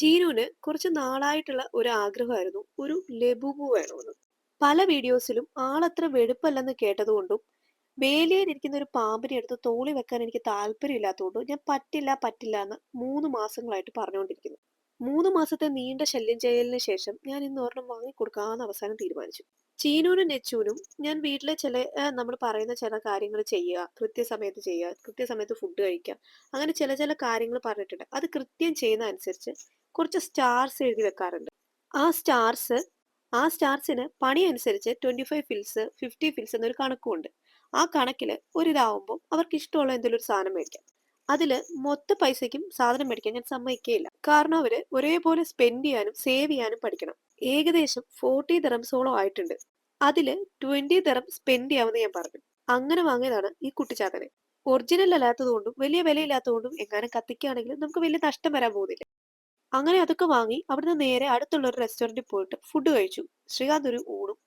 ചീനുവിന് കുറച്ച് നാളായിട്ടുള്ള ഒരു ആഗ്രഹമായിരുന്നു. ഒരു ലബുബു വേണമെന്ന് പല വീഡിയോസിലും ആളത്ര വെടുപ്പല്ലെന്ന് കേട്ടതുകൊണ്ടും വേലിയിലിരിക്കുന്ന ഒരു പാമ്പിനെ എടുത്ത് തോളി വെക്കാൻ എനിക്ക് താല്പര്യമില്ലാത്തതുകൊണ്ടും ഞാൻ പറ്റില്ല പറ്റില്ല എന്ന് മൂന്ന് മാസങ്ങളായിട്ട് പറഞ്ഞുകൊണ്ടിരിക്കുന്നു. മൂന്ന് മാസത്തെ നീണ്ട ശല്യം ചെയ്യലിന് ശേഷം ഞാൻ ഇന്ന് ഒരെണ്ണം വാങ്ങിക്കൊടുക്കാമെന്ന് അവസാനം തീരുമാനിച്ചു. ചീനൂനും നെച്ചൂനും ഞാൻ വീട്ടിലെ ചില നമ്മൾ പറയുന്ന ചില കാര്യങ്ങൾ ചെയ്യുക കൃത്യസമയത്ത് ചെയ്യുക കൃത്യസമയത്ത് ഫുഡ് കഴിക്കുക അങ്ങനെ ചില ചില കാര്യങ്ങൾ പറഞ്ഞിട്ടുണ്ട്. അത് കൃത്യം ചെയ്യുന്ന അനുസരിച്ച് കുറച്ച് സ്റ്റാർസ് എഴുതി വെക്കാറുണ്ട്. ആ സ്റ്റാർസ് ആ സ്റ്റാർസിന് പണി അനുസരിച്ച് twenty five fils fifty fils എന്നൊരു കണക്കുമുണ്ട്. ആ കണക്കിൽ ഒരിതാവുമ്പോൾ അവർക്ക് ഇഷ്ടമുള്ള എന്തെങ്കിലും ഒരു സാധനം മേടിക്കാം. അതിൽ മൊത്ത പൈസയ്ക്കും സാധനം മേടിക്കാൻ ഞാൻ സമ്മതിക്കുകയില്ല കാരണം അവർ ഒരേപോലെ സ്പെൻഡ് ചെയ്യാനും സേവ് ചെയ്യാനും പഠിക്കണം. ഏകദേശം ഫോർട്ടി ദറംസോളം ആയിട്ടുണ്ട്. അതിൽ ട്വന്റി ദറം സ്പെൻഡ് ചെയ്യാമെന്ന് ഞാൻ പറഞ്ഞു. അങ്ങനെ വാങ്ങിയതാണ് ഈ കുട്ടിച്ചാത്തനെ. ഒറിജിനൽ അല്ലാത്തതുകൊണ്ടും വലിയ വിലയില്ലാത്തതുകൊണ്ടും എങ്ങാനും കത്തിക്കുകയാണെങ്കിൽ നമുക്ക് വലിയ നഷ്ടം വരാൻ പോകുന്നില്ല. അങ്ങനെ അതൊക്കെ വാങ്ങി അവിടുന്ന് നേരെ അടുത്തുള്ള ഒരു റെസ്റ്റോറന്റിൽ പോയിട്ട് ഫുഡ് കഴിച്ചു. ശ്രീകാന്ത് ഒരു ഊണും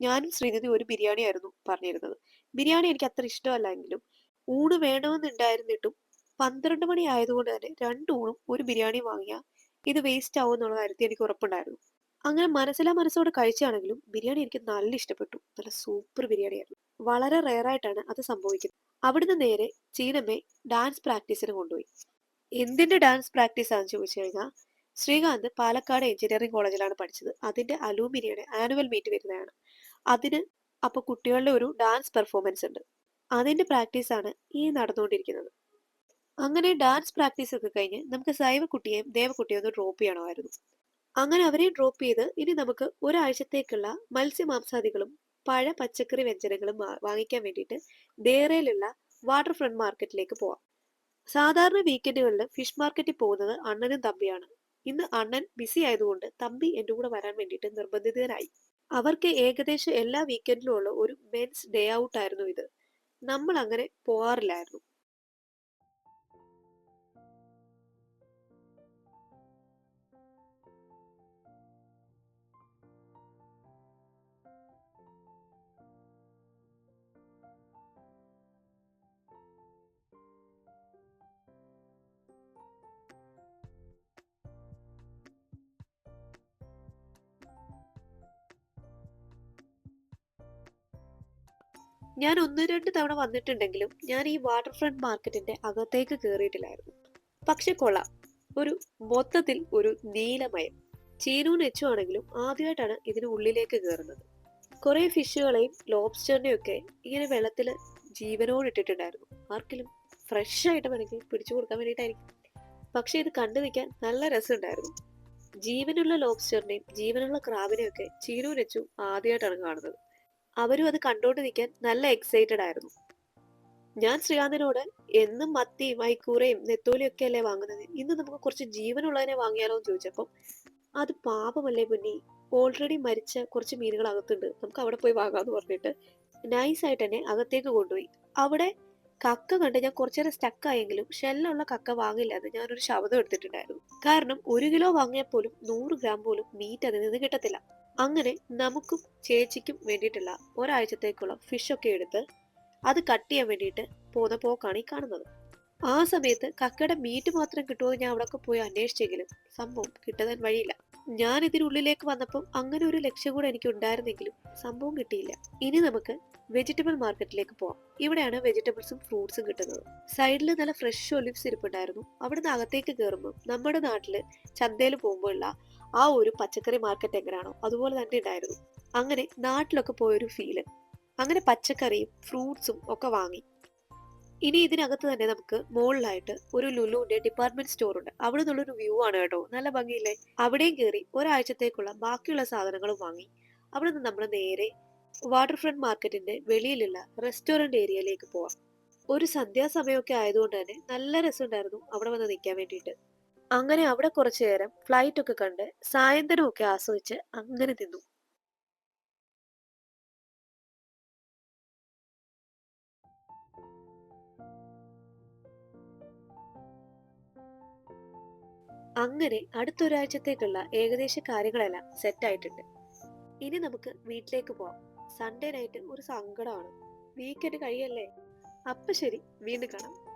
ഞാനും ശ്രീനിധി ഒരു ബിരിയാണി ആയിരുന്നു പറഞ്ഞിരുന്നത്. ബിരിയാണി എനിക്ക് അത്ര ഇഷ്ടമല്ലെങ്കിലും ഊണ് വേണമെന്നുണ്ടായിരുന്നിട്ടും പന്ത്രണ്ട് മണി ആയതുകൊണ്ട് തന്നെ രണ്ട് ഊണും ഒരു ബിരിയാണി വാങ്ങിയാൽ ഇത് വേസ്റ്റ് ആവും എന്നുള്ള കാര്യത്തിൽ എനിക്ക് ഉറപ്പുണ്ടായിരുന്നു. അങ്ങനെ മനസ്സിലാ മനസ്സോട് കഴിച്ചാണെങ്കിലും ബിരിയാണി എനിക്ക് നല്ല ഇഷ്ടപ്പെട്ടു. നല്ല സൂപ്പർ ബിരിയാണി ആയിരുന്നു. വളരെ റെയറായിട്ടാണ് അത് സംഭവിക്കുന്നത്. അവിടുന്ന് നേരെ ചീനമ്മയെ ഡാൻസ് പ്രാക്ടീസിന് കൊണ്ടുപോയി. എന്തിന്റെ ഡാൻസ് പ്രാക്ടീസ് ആണെന്ന് ചോദിച്ചു കഴിഞ്ഞാൽ ശ്രീകാന്ത് പാലക്കാട് എഞ്ചിനീയറിംഗ് കോളേജിലാണ് പഠിച്ചത്. അതിന്റെ അലൂമിനിയുടെ ആനുവൽ മീറ്റ് വരുന്നതാണ്. അതിന് അപ്പൊ കുട്ടികളുടെ ഒരു ഡാൻസ് പെർഫോമൻസ് ഉണ്ട്. അതിന്റെ പ്രാക്ടീസ് ആണ് ഈ നടന്നുകൊണ്ടിരിക്കുന്നത്. അങ്ങനെ ഡാൻസ് പ്രാക്ടീസ് ഒക്കെ കഴിഞ്ഞ് നമുക്ക് സൈവ കുട്ടിയെയും ദേവകുട്ടിയെയും ഒന്ന് ഡ്രോപ്പ് ചെയ്യണമായിരുന്നു. അങ്ങനെ അവരെ ഡ്രോപ്പ് ചെയ്ത് ഇനി നമുക്ക് ഒരാഴ്ചത്തേക്കുള്ള മത്സ്യമാംസാദികളും പഴ പച്ചക്കറി വ്യഞ്ജനങ്ങളും വാങ്ങിക്കാൻ വേണ്ടിയിട്ട് ഡേറയിലുള്ള വാട്ടർ ഫ്രണ്ട് മാർക്കറ്റിലേക്ക് പോവാം. സാധാരണ വീക്കെൻഡുകളിൽ ഫിഷ് മാർക്കറ്റിൽ പോകുന്നത് അണ്ണനും തമ്പിയാണ്. ഇന്ന് അണ്ണൻ ബിസി ആയതുകൊണ്ട് തമ്പി എന്റെ കൂടെ വരാൻ വേണ്ടിയിട്ട് നിർബന്ധിതരായി. അവർക്ക് ഏകദേശം എല്ലാ വീക്കെൻഡിലും ഉള്ള ഒരു മെൻസ് ഡേ ഔട്ട് ആയിരുന്നു ഇത്. നമ്മൾ അങ്ങനെ പോകാറില്ലായിരുന്നു ഞാൻ ഒന്ന് രണ്ട് തവണ വന്നിട്ടുണ്ടെങ്കിലും ഞാൻ ഈ വാട്ടർ ഫ്രണ്ട് മാർക്കറ്റിന്റെ അകത്തേക്ക് കയറിയിട്ടില്ലായിരുന്നു പക്ഷെ കൊള്ളാം. ഒരു മൊത്തത്തിൽ ഒരു നീലമയം ചീനു നെച്ചു ആണെങ്കിലും ആദ്യമായിട്ടാണ് ഇതിന് ഉള്ളിലേക്ക് കയറുന്നത് കുറേ ഫിഷുകളെയും ലോബ്സ്റ്ററിനെയും ഒക്കെ ഇങ്ങനെ വെള്ളത്തിൽ ജീവനോട് ഇട്ടിട്ടുണ്ടായിരുന്നു. ആർക്കെങ്കിലും ഫ്രഷ് ആയിട്ട് വേണമെങ്കിൽ പിടിച്ചു കൊടുക്കാൻ വേണ്ടിയിട്ടായിരിക്കും. പക്ഷെ ഇത് കണ്ടു നിൽക്കാൻ നല്ല രസമുണ്ടായിരുന്നു. ജീവനുള്ള ലോബ്സ്റ്ററിനെയും ജീവനുള്ള ക്രാബിനെയും ഒക്കെ ചീനു നെച്ചു ആദ്യമായിട്ടാണ് കാണുന്നത്. അവരും അത് കണ്ടോണ്ട് നിൽക്കാൻ നല്ല എക്സൈറ്റഡ് ആയിരുന്നു. ഞാൻ ശ്രീകാന്തിനോട് എന്നും മത്തിയും വൈക്കൂറയും നെത്തോലിയും ഒക്കെ അല്ലേ വാങ്ങുന്നത്? ഇന്ന് നമുക്ക് കുറച്ച് ജീവനുള്ളതിനെ വാങ്ങിയാലോ എന്ന് ചോദിച്ചപ്പം അത് പാപമല്ലേ പുന്നി? ഓൾറെഡി മരിച്ച കുറച്ച് മീനുകൾ അകത്തുണ്ട്. നമുക്ക് അവിടെ പോയി വാങ്ങാന്ന് പറഞ്ഞിട്ട് നൈസായിട്ട് തന്നെ അകത്തേക്ക് കൊണ്ടുപോയി. അവിടെ കക്ക കണ്ട് ഞാൻ കുറച്ചേരം സ്റ്റക്കായെങ്കിലും ഷെല്ലുള്ള കക്ക വാങ്ങില്ലാതെ ഞാനൊരു ശബ്ദം എടുത്തിട്ടുണ്ടായിരുന്നു. കാരണം ഒരു കിലോ വാങ്ങിയാൽ പോലും നൂറ് ഗ്രാം പോലും മീറ്റ് അതിൽ നിന്ന് കിട്ടത്തില്ല. അങ്ങനെ നമുക്കും ചേച്ചിക്കും വേണ്ടിയിട്ടുള്ള ഒരാഴ്ചത്തേക്കുള്ള ഫിഷ് ഒക്കെ എടുത്ത് അത് കട്ട് ചെയ്യാൻ വേണ്ടിയിട്ട് പോകുന്ന പോക്കാണ് ഈ കാണുന്നത്. ആ സമയത്ത് കക്കയുടെ മീറ്റ് മാത്രം കിട്ടുമോ ഞാൻ അവിടെ പോയി അന്വേഷിച്ചെങ്കിലും സംഭവം കിട്ടാൻ വഴിയില്ല. ഞാൻ ഇതിനുള്ളിലേക്ക് വന്നപ്പോൾ അങ്ങനെ ഒരു ലക്ഷ്യം കൂടെ എനിക്ക് ഉണ്ടായിരുന്നെങ്കിലും സംഭവം കിട്ടിയില്ല. ഇനി നമുക്ക് വെജിറ്റബിൾ മാർക്കറ്റിലേക്ക് പോവാം. ഇവിടെയാണ് വെജിറ്റബിൾസും ഫ്രൂട്ട്സും കിട്ടുന്നത്. സൈഡിൽ നല്ല ഫ്രഷ് ഒലിവ്സ് ഇരിപ്പുണ്ടായിരുന്നു. അവിടുന്ന് അകത്തേക്ക് കയറുമ്പോൾ നമ്മുടെ നാട്ടിൽ ചന്തയിൽ പോകുമ്പോഴുള്ള ആ ഒരു പച്ചക്കറി മാർക്കറ്റ് എങ്ങനെയാണോ അതുപോലെ തന്നെ ഉണ്ടായിരുന്നു. അങ്ങനെ നാട്ടിലൊക്കെ പോയൊരു ഫീൽ അങ്ങനെ പച്ചക്കറിയും ഫ്രൂട്ട്സും ഒക്കെ വാങ്ങി. ഇനി ഇതിനകത്ത് തന്നെ നമുക്ക് മുകളിലായിട്ട് ഒരു ലുലുവിന്റെ ഡിപ്പാർട്ട്മെന്റ് സ്റ്റോർ ഉണ്ട്. അവിടെ നിന്നുള്ളൊരു വ്യൂ ആണ് കേട്ടോ. നല്ല ഭംഗിയില്ലേ? അവിടെയും കയറി ഒരാഴ്ചത്തേക്കുള്ള ബാക്കിയുള്ള സാധനങ്ങളും വാങ്ങി. അവിടെ നിന്ന് നമ്മൾ നേരെ വാട്ടർ ഫ്രണ്ട് മാർക്കറ്റിന്റെ വെളിയിലുള്ള റെസ്റ്റോറന്റ് ഏരിയയിലേക്ക് പോവാം. ഒരു സന്ധ്യാസമയമൊക്കെ ആയതുകൊണ്ട് തന്നെ നല്ല രസമുണ്ടായിരുന്നു അവിടെ വന്ന് നിൽക്കാൻ വേണ്ടിയിട്ട്. അങ്ങനെ അവിടെ കുറച്ചു നേരം ഫ്ലൈറ്റ് ഒക്കെ കണ്ട് സായന്തനം ഒക്കെ ആസ്വദിച്ച് അങ്ങനെ നിന്നു. അങ്ങനെ അടുത്തൊരാഴ്ചത്തേക്കുള്ള ഏകദേശ കാര്യങ്ങളെല്ലാം സെറ്റ് ആയിട്ടുണ്ട്. ഇനി നമുക്ക് വീട്ടിലേക്ക് പോവാം. സൺഡേ നൈറ്റ് ഒരു സങ്കടമാണ്. വീക്കെൻഡ് കഴിയല്ലേ? അപ്പൊ ശരി വീണ്ടും കാണാം.